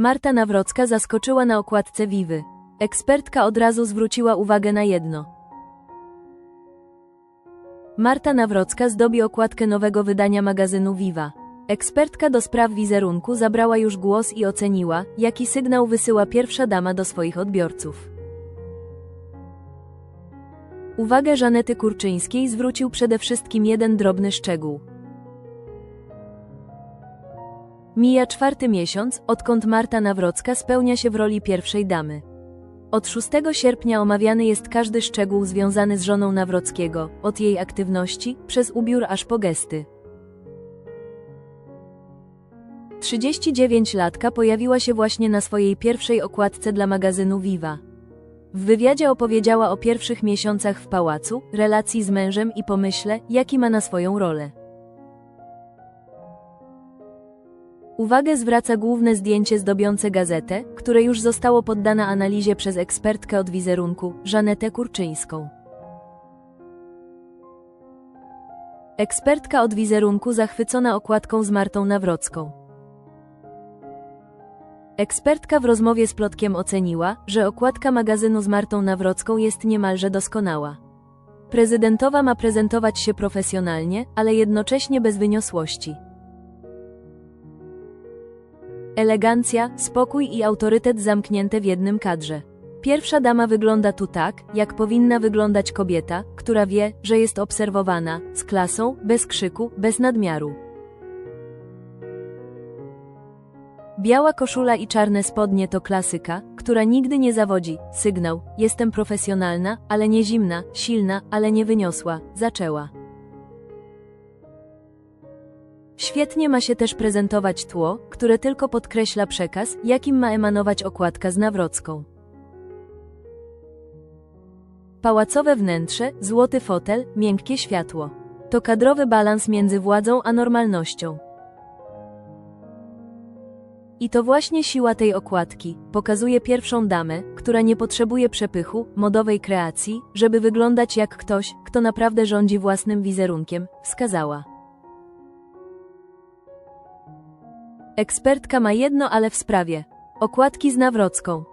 Marta Nawrocka zaskoczyła na okładce Wiwy. Ekspertka od razu zwróciła uwagę na jedno. Marta Nawrocka zdobi okładkę nowego wydania magazynu Viva. Ekspertka do spraw wizerunku zabrała już głos i oceniła, jaki sygnał wysyła pierwsza dama do swoich odbiorców. Uwagę Żanety Kurczyńskiej zwrócił przede wszystkim jeden drobny szczegół. Mija czwarty miesiąc, odkąd Marta Nawrocka spełnia się w roli pierwszej damy. Od 6 sierpnia omawiany jest każdy szczegół związany z żoną Nawrockiego, od jej aktywności, przez ubiór aż po gesty. 39-latka pojawiła się właśnie na swojej pierwszej okładce dla magazynu Viva. W wywiadzie opowiedziała o pierwszych miesiącach w pałacu, relacji z mężem i pomyśle, jaki ma na swoją rolę. Uwagę zwraca główne zdjęcie zdobiące gazetę, które już zostało poddane analizie przez ekspertkę od wizerunku, Żanetę Kurczyńską. Ekspertka od wizerunku zachwycona okładką z Martą Nawrocką. Ekspertka w rozmowie z Plotkiem oceniła, że okładka magazynu z Martą Nawrocką jest niemalże doskonała. Prezydentowa ma prezentować się profesjonalnie, ale jednocześnie bez wyniosłości. Elegancja, spokój i autorytet zamknięte w jednym kadrze. Pierwsza dama wygląda tu tak, jak powinna wyglądać kobieta, która wie, że jest obserwowana, z klasą, bez krzyku, bez nadmiaru. Biała koszula i czarne spodnie to klasyka, która nigdy nie zawodzi. Sygnał: Jestem profesjonalna, ale nie zimna, silna, ale nie wyniosła. Zaczęła. Świetnie ma się też prezentować tło, które tylko podkreśla przekaz, jakim ma emanować okładka z Nawrocką. Pałacowe wnętrze, złoty fotel, miękkie światło. To kadrowy balans między władzą a normalnością. I to właśnie siła tej okładki pokazuje pierwszą damę, która nie potrzebuje przepychu, modowej kreacji, żeby wyglądać jak ktoś, kto naprawdę rządzi własnym wizerunkiem, wskazała. Ekspertka ma jedno ale w sprawie. Okładki z Nawrocką.